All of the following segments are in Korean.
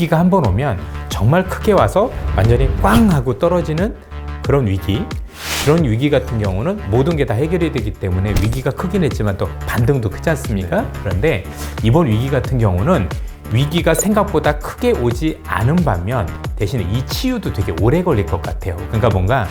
위기가 한 번 오면 정말 크게 와서 완전히 꽝 하고 떨어지는 그런 위기 그런 위기 같은 경우는 모든 게 다 해결이 되기 때문에 위기가 크긴 했지만 또 반등도 크지 않습니까? 그런데 이번 위기 같은 경우는 위기가 생각보다 크게 오지 않은 반면 대신에 이 치유도 되게 오래 걸릴 것 같아요. 그러니까 뭔가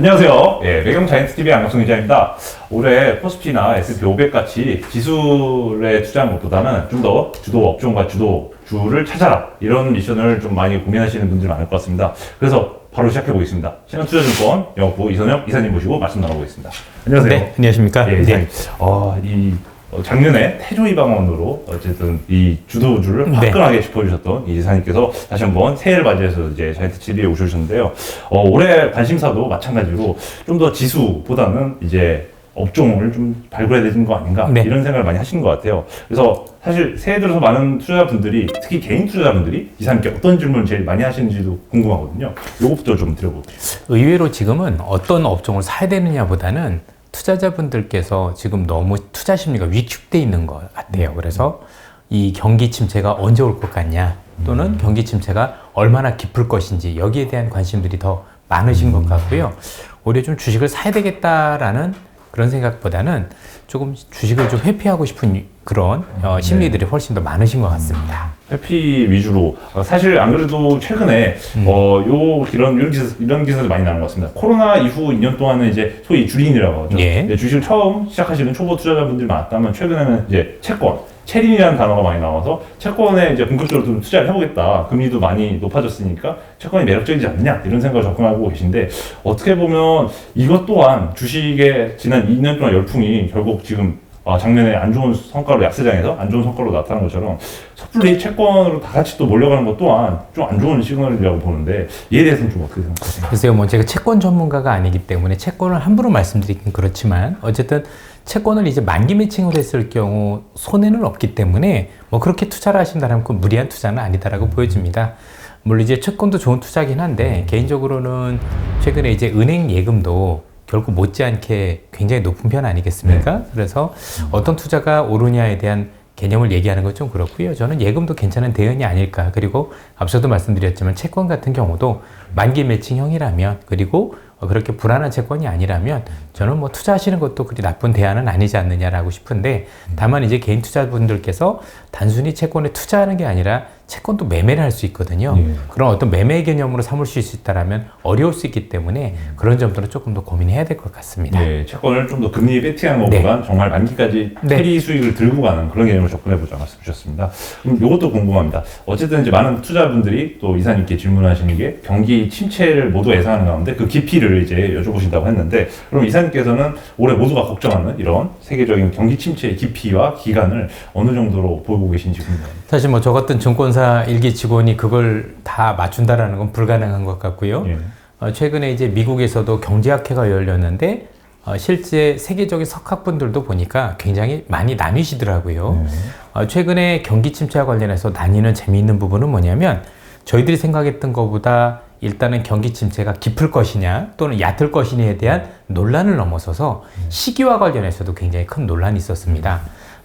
안녕하세요. 예, 매경 자이언트 TV의 안갑성 기자입니다. 올해 코스피나 S&P 500 같이 지수에 투자하는 것보다는 좀 더 주도 업종과 주도 주를 찾아라 이런 미션을 좀 많이 고민하시는 분들이 많을 것 같습니다. 그래서 바로 시작해 보겠습니다. 신한투자증권 영업부 이선영 이사님 모시고 말씀 나눠보겠습니다. 안녕하세요. 네, 안녕하십니까? 예, 이사님. 어, 이 어, 작년에 태조이 방언으로 어쨌든 이 주도주를 네. 화끈하게 짚어주셨던 이 이사님께서 다시 한번 새해를 맞이해서 이제 자이언트 TV에 오셔주셨는데요. 어, 올해 관심사도 마찬가지로 좀 더 지수보다는 이제 업종을 좀 발굴해야 되는 거 아닌가 네. 이런 생각을 많이 하신 것 같아요. 그래서 사실 새해 들어서 많은 투자자분들이 특히 개인 투자자분들이 이사님께 어떤 질문을 제일 많이 하시는지도 궁금하거든요. 요것부터 좀 드려볼게요. 의외로 지금은 어떤 업종을 사야 되느냐보다는 투자자분들께서 지금 너무 투자 심리가 위축돼 있는 것 같아요. 그래서 이 경기 침체가 언제 올 것 같냐 또는 경기 침체가 얼마나 깊을 것인지 여기에 대한 관심들이 더 많으신 것 같고요. 오히려 좀 주식을 사야 되겠다라는 그런 생각보다는 조금 주식을 좀 회피하고 싶은 그런 어, 심리들이 훨씬 더 많으신 것 같습니다. 회피 위주로 어, 사실 안 그래도 최근에 음. 어요 이런 이런 기사 이런 기사들 많이 나는 것 같습니다. 코로나 이후 2년 동안은 이제 소위 주린이라고 하죠. 예. 주식을 처음 시작하시는 초보 투자자분들이 많았다면 최근에는 이제 채권 체린이라는 단어가 많이 나와서 채권에 이제 본격적으로 좀 투자를 해보겠다. 금리도 많이 높아졌으니까 채권이 매력적이지 않느냐 이런 생각을 접근하고 계신데 어떻게 보면 이것 또한 주식의 지난 2년 동안 열풍이 결국 지금 아, 작년에 안 좋은 성과로 약세장에서 안 좋은 성과로 나타난 것처럼 섣불리 채권으로 다 같이 또 몰려가는 것 또한 좀 안 좋은 시그널이라고 보는데 이에 대해서는 좀 어떻게 생각하세요? 글쎄요, 뭐 제가 채권 전문가가 아니기 때문에 채권을 함부로 말씀드리긴 그렇지만 어쨌든 채권을 이제 만기 매칭을 했을 경우 손해는 없기 때문에 뭐 그렇게 투자를 하신다면 그 무리한 투자는 아니다라고 보여집니다. 물론 이제 채권도 좋은 투자긴 한데 개인적으로는 최근에 이제 은행 예금도 결국 못지않게 굉장히 높은 편 아니겠습니까? 그래서 어떤 투자가 오르냐에 대한 개념을 얘기하는 건 좀 그렇고요. 저는 예금도 괜찮은 대응이 아닐까. 그리고 앞서도 말씀드렸지만 채권 같은 경우도 만기 매칭형이라면 그리고 어, 그렇게 불안한 채권이 아니라면 저는 뭐 투자하시는 것도 그리 나쁜 대안은 아니지 않느냐라고 싶은데 다만 이제 개인 투자분들께서 단순히 채권에 투자하는 게 아니라 채권도 매매를 할 수 있거든요. 예. 그런 어떤 매매 개념으로 삼으실 수 있다라면 어려울 수 있기 때문에 그런 점들은 조금 더 고민해야 될 것 같습니다. 네, 채권을 좀 더 금리에 베팅하는 것보다 정말 만기까지 네. 캐리 수익을 들고 가는 그런 개념으로 접근해 보자 말씀 주셨습니다. 그럼 이것도 궁금합니다. 어쨌든 이제 많은 투자분들이 또 이사님께 질문하시는 게 경기 침체를 모두 예상하는 가운데 그 깊이를 이제 여쭤보신다고 했는데 그럼 이사님께서는 올해 모두가 걱정하는 이런 세계적인 경기 침체의 깊이와 기간을 어느 정도로 보고 계신지 궁금합니다. 사실 뭐 저 같은 증권사 일기 직원이 그걸 다 맞춘다라는 건 불가능한 것 같고요. 예. 어, 최근에 이제 미국에서도 경제학회가 열렸는데 어, 실제 세계적인 석학분들도 보니까 굉장히 많이 나뉘시더라고요. 어, 최근에 경기 침체와 관련해서 나뉘는 재미있는 부분은 뭐냐면 저희들이 생각했던 것보다 일단은 경기 침체가 깊을 것이냐 또는 얕을 것이냐에 대한 논란을 넘어서서 시기와 관련해서도 굉장히 큰 논란이 있었습니다.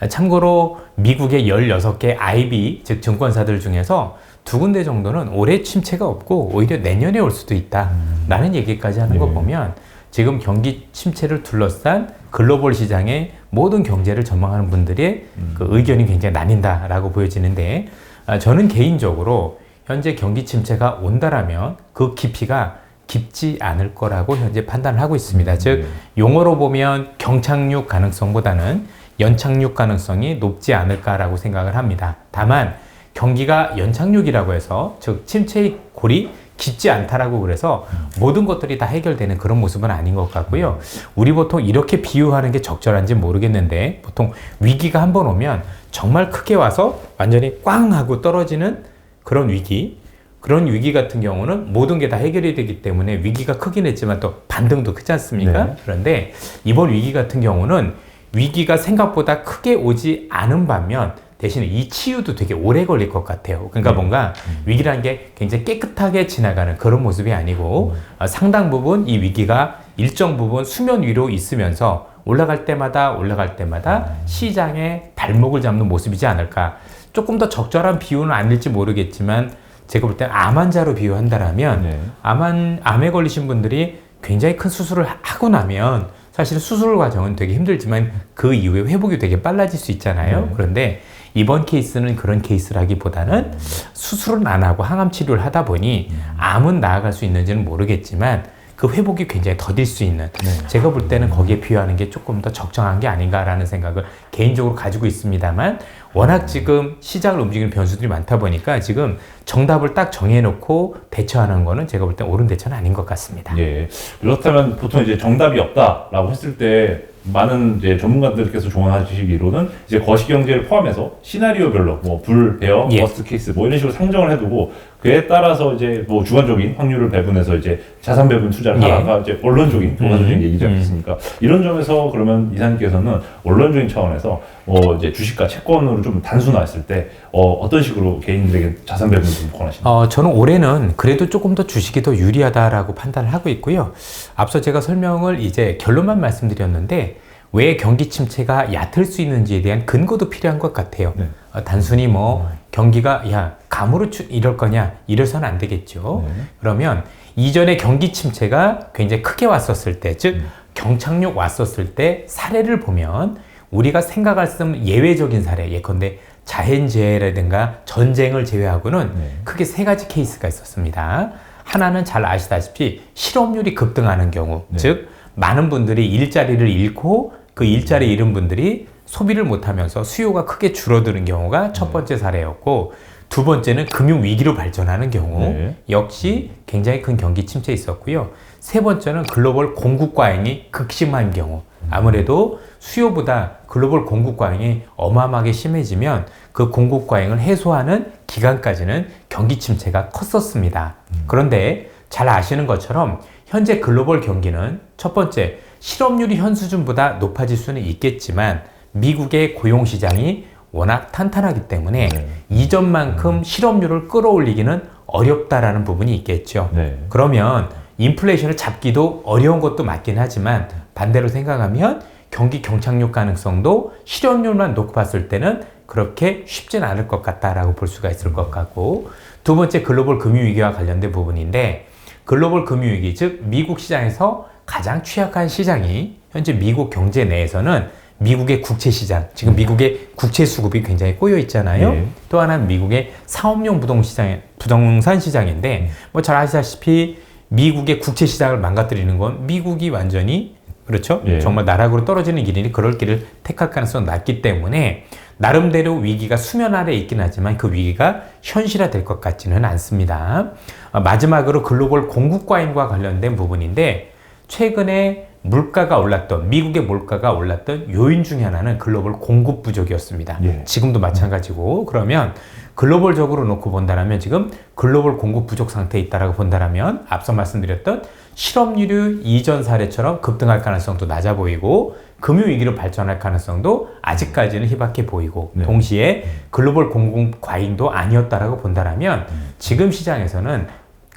참고로 미국의 16개 IB, 즉 증권사들 중에서 두 군데 정도는 올해 침체가 없고 오히려 내년에 올 수도 있다라는 얘기까지 하는 거 예. 보면 지금 경기 침체를 둘러싼 글로벌 시장의 모든 경제를 전망하는 분들의 그 의견이 굉장히 나뉜다라고 보여지는데 아, 저는 개인적으로 현재 경기 침체가 온다라면 그 깊이가 깊지 않을 거라고 현재 판단을 하고 있습니다. 즉 용어로 보면 경착륙 가능성보다는 연착륙 가능성이 높지 않을까라고 생각을 합니다. 다만 경기가 연착륙이라고 해서 즉 침체의 골이 깊지 않다라고 그래서 모든 것들이 다 해결되는 그런 모습은 아닌 것 같고요. 우리 보통 이렇게 비유하는 게 적절한지 모르겠는데 보통 위기가 한 번 오면 정말 크게 와서 완전히 꽝 하고 떨어지는 그런 위기 그런 위기 같은 경우는 모든 게 다 해결이 되기 때문에 위기가 크긴 했지만 또 반등도 크지 않습니까? 네. 그런데 이번 위기 같은 경우는 위기가 생각보다 크게 오지 않은 반면 대신에 이 치유도 되게 오래 걸릴 것 같아요. 그러니까 뭔가 위기라는 게 굉장히 깨끗하게 지나가는 그런 모습이 아니고 어, 상당 부분 이 위기가 일정 부분 수면 위로 있으면서 올라갈 때마다 올라갈 때마다 시장의 발목을 잡는 모습이지 않을까. 조금 더 적절한 비유는 아닐지 모르겠지만 제가 볼 때는 암 환자로 비유한다라면 네. 암한 암에 걸리신 분들이 굉장히 큰 수술을 하- 하고 나면 사실 수술 과정은 되게 힘들지만 그 이후에 회복이 되게 빨라질 수 있잖아요. 네. 그런데 이번 케이스는 그런 케이스라기보다는 수술은 안 하고 항암 치료를 하다 보니 암은 나아갈 수 있는지는 모르겠지만 그 회복이 굉장히 더딜 수 있는 네. 제가 볼 때는 거기에 비유하는 게 조금 더 적정한 게 아닌가라는 생각을 개인적으로 가지고 있습니다만 워낙 지금 시장을 움직이는 변수들이 많다 보니까 지금 정답을 딱 정해놓고 대처하는 거는 제가 볼 때 옳은 대처는 아닌 것 같습니다. 예. 그렇다면 보통 이제 정답이 없다라고 했을 때 많은 이제 전문가들께서 조언하시기로는 이제 거시경제를 포함해서 시나리오별로 뭐 불, 베어, 예. 워스트 케이스 뭐 이런 식으로 상정을 해두고 그에 따라서 이제 뭐 주관적인 확률을 배분해서 이제 자산 배분 투자를 예. 하다가 이제 언론적인 도가적인 음, 얘기지 음. 않겠습니까? 이런 점에서 그러면 이사님께서는 언론적인 차원에서 어 이제 주식과 채권으로 좀 단순화했을 때 어, 어떤 식으로 개인들에게 자산 배분을 좀 권하시나요? 어, 저는 올해는 그래도 조금 더 주식이 더 유리하다라고 판단을 하고 있고요. 앞서 제가 설명을 이제 결론만 말씀드렸는데 왜 경기 침체가 얕을 수 있는지에 대한 근거도 필요한 것 같아요. 네. 어, 단순히 뭐 경기가 야 감으로 추, 이럴 거냐 이래서는 안 되겠죠. 네. 그러면 이전에 경기 침체가 굉장히 크게 왔었을 때, 즉 경착륙 왔었을 때 사례를 보면 우리가 생각할 수 없는 예외적인 사례, 예컨대 자연재해라든가 전쟁을 제외하고는 네. 크게 세 가지 케이스가 있었습니다. 하나는 잘 아시다시피 실업률이 급등하는 경우, 네. 즉 많은 분들이 일자리를 잃고 그 일자리 잃은 분들이 소비를 못하면서 수요가 크게 줄어드는 경우가 첫 번째 사례였고 두 번째는 금융 위기로 발전하는 경우 네. 역시 굉장히 큰 경기 침체 있었고요. 세 번째는 글로벌 공급 과잉이 극심한 경우. 아무래도 수요보다 글로벌 공급 과잉이 어마어마하게 심해지면 그 공급 과잉을 해소하는 기간까지는 경기 침체가 컸었습니다. 그런데 잘 아시는 것처럼 현재 글로벌 경기는 첫 번째 실업률이 현 수준보다 높아질 수는 있겠지만 미국의 고용 시장이 워낙 탄탄하기 때문에 네. 이전만큼 실업률을 끌어올리기는 어렵다라는 부분이 있겠죠. 네. 그러면 인플레이션을 잡기도 어려운 것도 맞긴 하지만 반대로 생각하면 경기 경착륙 가능성도 실업률만 놓고 봤을 때는 그렇게 쉽진 않을 것 같다라고 볼 수가 있을 것 같고 두 번째 글로벌 금융위기와 관련된 부분인데 글로벌 금융위기 즉 미국 시장에서 가장 취약한 시장이 현재 미국 경제 내에서는 미국의 국채 시장 지금 미국의 국채 수급이 굉장히 꼬여 있잖아요. 예. 또 하나는 미국의 사업용 부동 시장, 부동산 시장인데 뭐 잘 아시다시피 미국의 국채 시장을 망가뜨리는 건 미국이 완전히 그렇죠. 예. 정말 나락으로 떨어지는 길이니 그럴 길을 택할 가능성이 낮기 때문에 나름대로 위기가 수면 아래 에 있긴 하지만 그 위기가 현실화 될 것 같지는 않습니다. 어, 마지막으로 글로벌 공급 과잉과 관련된 부분인데 최근에 물가가 올랐던 미국의 물가가 올랐던 요인 중에 하나는 글로벌 공급 부족이었습니다. 예. 지금도 마찬가지고 그러면 글로벌적으로 놓고 본다면 지금 글로벌 공급 부족 상태에 있다라고 본다면 앞서 말씀드렸던 실업률이 이전 사례처럼 급등할 가능성도 낮아 보이고 금융 위기로 발전할 가능성도 아직까지는 희박해 보이고 네. 동시에 글로벌 공급 과잉도 아니었다라고 본다면 지금 시장에서는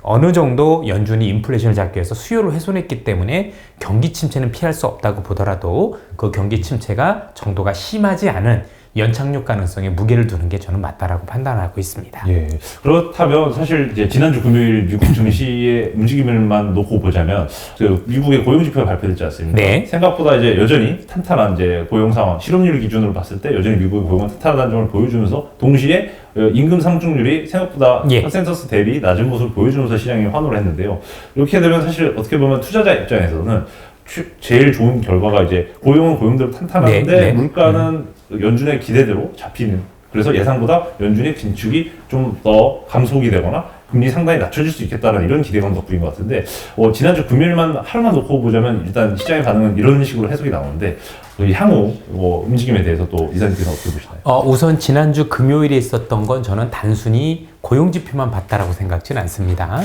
어느 정도 연준이 인플레이션을 잡기 위해서 수요를 훼손했기 때문에 경기 침체는 피할 수 없다고 보더라도 그 경기 침체가 정도가 심하지 않은 연착륙 가능성에 무게를 두는 게 저는 맞다라고 판단하고 있습니다. 예. 그렇다면 사실 이제 지난주 금요일 미국 증시의 움직임을만 놓고 보자면 그 미국의 고용 지표가 발표됐지 않습니까? 네. 생각보다 이제 여전히 탄탄한 이제 고용 상황, 실업률 기준으로 봤을 때 여전히 미국의 고용은 탄탄하다는 점을 보여주면서 동시에 어, 임금 상승률이 생각보다 예. 컨센서스 대비 낮은 것을 보여주면서 시장이 환호를 했는데요. 이렇게 되면 사실 어떻게 보면 투자자 입장에서는 추- 제일 좋은 결과가 이제 고용은 고용대로 탄탄한데 네, 네. 물가는 연준의 기대대로 잡히는 그래서 예상보다 연준의 긴축이 좀 더 감속이 되거나 금리 상당히 낮춰질 수 있겠다는 이런 기대감 덕분인 것 같은데 어, 지난주 금요일만 하루만 놓고 보자면 일단 시장의 반응은 이런 식으로 해석이 나오는데 이 향후 뭐 움직임에 대해서 또 이사님께서 어떻게 보시나요? 어, 우선 지난주 금요일에 있었던 건 저는 단순히 고용 지표만 봤다라고 생각지는 않습니다.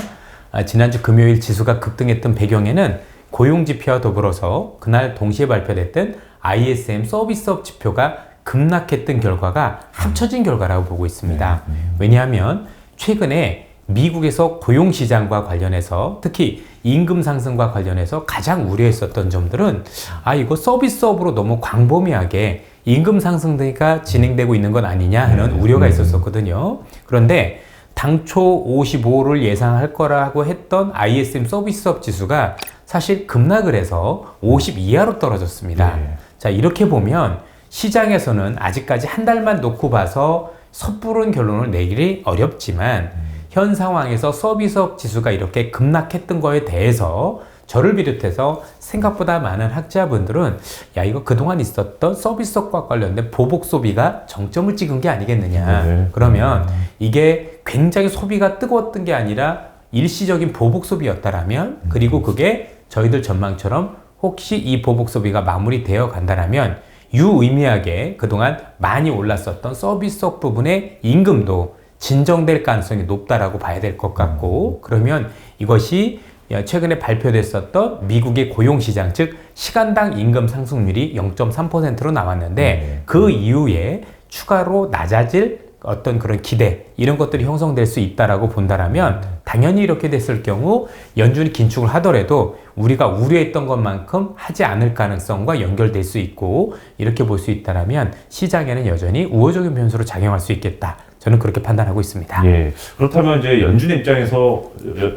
아, 지난주 금요일 지수가 급등했던 배경에는 고용 지표와 더불어서 그날 동시에 발표됐던 ISM 서비스업 지표가 급락했던 결과가 합쳐진 결과라고 보고 있습니다. 왜냐하면 최근에 미국에서 고용 시장과 관련해서 특히 임금 상승과 관련해서 가장 우려했었던 점들은 아 이거 서비스업으로 너무 광범위하게 임금 상승가 진행되고 있는 건 아니냐 하는 우려가 있었었거든요. 그런데 당초 55를 예상할 거라고 했던 ISM 서비스업 지수가 사실 급락을 해서 50 이하로 떨어졌습니다. 네. 자, 이렇게 보면 시장에서는 아직까지 한 달만 놓고 봐서 섣부른 결론을 내기 어렵지만 현 상황에서 서비스업 지수가 이렇게 급락했던 거에 대해서 저를 비롯해서 생각보다 많은 학자분들은 야 이거 그동안 있었던 서비스업과 관련된 보복 소비가 정점을 찍은 게 아니겠느냐. 네. 그러면 이게 굉장히 소비가 뜨거웠던 게 아니라 일시적인 보복 소비였다라면 그리고 그게 저희들 전망처럼 혹시 이 보복 소비가 마무리되어 간다라면 유의미하게 그동안 많이 올랐었던 서비스업 부분의 임금도 진정될 가능성이 높다라고 봐야 될 것 같고 그러면 이것이 최근에 발표됐었던 미국의 고용 시장 즉 시간당 임금 상승률이 0.3%로 나왔는데 네. 그 이후에 추가로 낮아질 어떤 그런 기대 이런 것들이 형성될 수 있다라고 본다라면 당연히 이렇게 됐을 경우 연준이 긴축을 하더라도 우리가 우려했던 것만큼 하지 않을 가능성과 연결될 수 있고 이렇게 볼 수 있다라면 시장에는 여전히 우호적인 변수로 작용할 수 있겠다. 저는 그렇게 판단하고 있습니다. 예. 그렇다면 이제 연준의 입장에서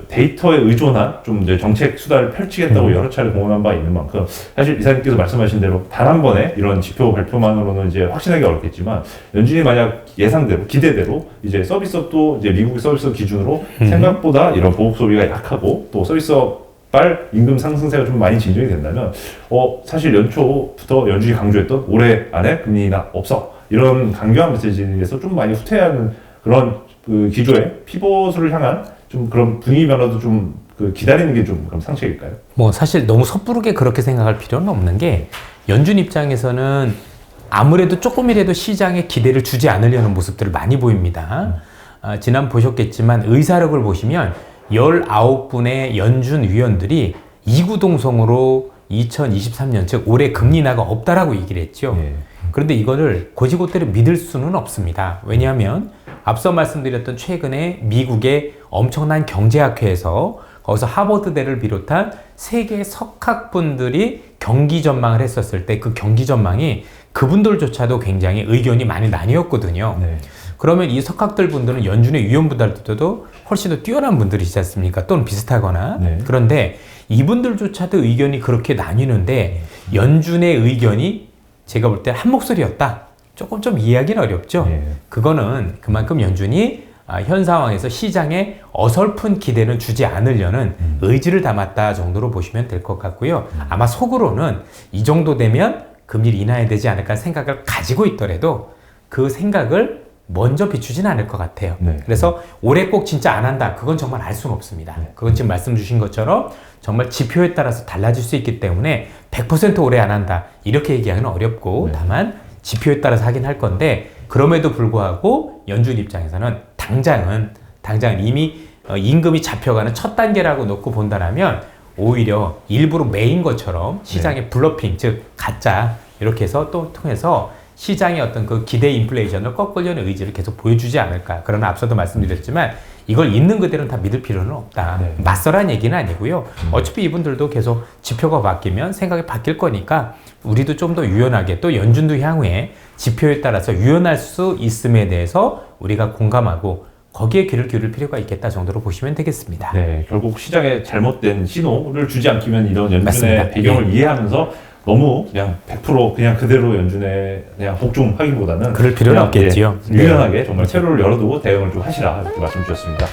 데이터에 의존한 좀 이제 정책 수단을 펼치겠다고 음. 여러 차례 공언한 바 있는 만큼 사실 이사님께서 말씀하신 대로 단 한 번에 이런 지표 발표만으로는 이제 확신하기 어렵겠지만 연준이 만약 예상대로 기대대로 이제 서비스업도 이제 미국의 서비스업 기준으로 음. 생각보다 이런 보복 소비가 약하고 또 서비스업 발 임금 상승세가 좀 많이 진정이 된다면 어 사실 연초부터 연준이 강조했던 올해 안에 금리 인하 없어 이런 강경한 메시지에서 좀 많이 후퇴하는 그런 그 기조의 피벗을 향한 좀 그런 분위기 변화도 좀 그 기다리는 게 좀 그럼 상책일까요? 뭐 사실 너무 섣부르게 그렇게 생각할 필요는 없는 게 연준 입장에서는 아무래도 조금이라도 시장에 기대를 주지 않으려는 모습들을 많이 보입니다. 아, 지난 보셨겠지만 의사록을 보시면 19분의 연준 위원들이 이구동성으로 2023년 즉 올해 금리 인하가 없다라고 얘기를 했죠. 예. 그런데 이거를 고지고대로 믿을 수는 없습니다. 왜냐하면 앞서 말씀드렸던 최근에 미국의 엄청난 경제학회에서 거기서 하버드대를 비롯한 세계 석학분들이 경기 전망을 했었을 때 그 경기 전망이 그분들조차도 굉장히 의견이 많이 나뉘었거든요. 네. 그러면 이 석학들 분들은 연준의 위원분들도 훨씬 더 뛰어난 분들이지 않습니까? 또는 비슷하거나. 네. 그런데 이분들조차도 의견이 그렇게 나뉘는데 연준의 의견이 제가 볼 때 한 목소리였다. 조금 좀 이해하기는 어렵죠. 예. 그거는 그만큼 연준이 아, 현 상황에서 시장에 어설픈 기대는 주지 않으려는 의지를 담았다 정도로 보시면 될 것 같고요. 아마 속으로는 이 정도 되면 금리를 인하해야 되지 않을까 생각을 가지고 있더라도 그 생각을 먼저 비추진 않을 것 같아요. 네. 그래서 올해 꼭 진짜 안 한다. 그건 정말 알 수는 없습니다. 그건 지금 말씀 주신 것처럼 정말 지표에 따라서 달라질 수 있기 때문에 100% 올해 안 한다. 이렇게 얘기하기는 어렵고 네. 다만 지표에 따라서 하긴 할 건데 그럼에도 불구하고 연준 입장에서는 당장은 당장 이미 어, 임금이 잡혀가는 첫 단계라고 놓고 본다라면 오히려 일부러 매인 것처럼 시장의 블러핑 즉 가짜 이렇게 해서 또 통해서 시장의 어떤 그 기대 인플레이션을 꺾으려는 의지를 계속 보여주지 않을까. 그러나 앞서도 말씀드렸지만 이걸 있는 그대로는 다 믿을 필요는 없다. 네. 맞서란 얘기는 아니고요. 어차피 이분들도 계속 지표가 바뀌면 생각이 바뀔 거니까 우리도 좀 더 유연하게 또 연준도 향후에 지표에 따라서 유연할 수 있음에 대해서 우리가 공감하고 거기에 귀를 기울일 필요가 있겠다 정도로 보시면 되겠습니다. 네, 결국 시장에 잘못된 신호를 주지 않기면 이런 연준의 맞습니다. 배경을 이해하면서 너무 그냥 100% 그냥 그대로 연준의 그냥 복종하기보다는 그럴 필요는 그냥, 없겠지요. 예, 유연하게 정말 채로를 열어두고 대응을 좀 하시라 이렇게 말씀 주셨습니다.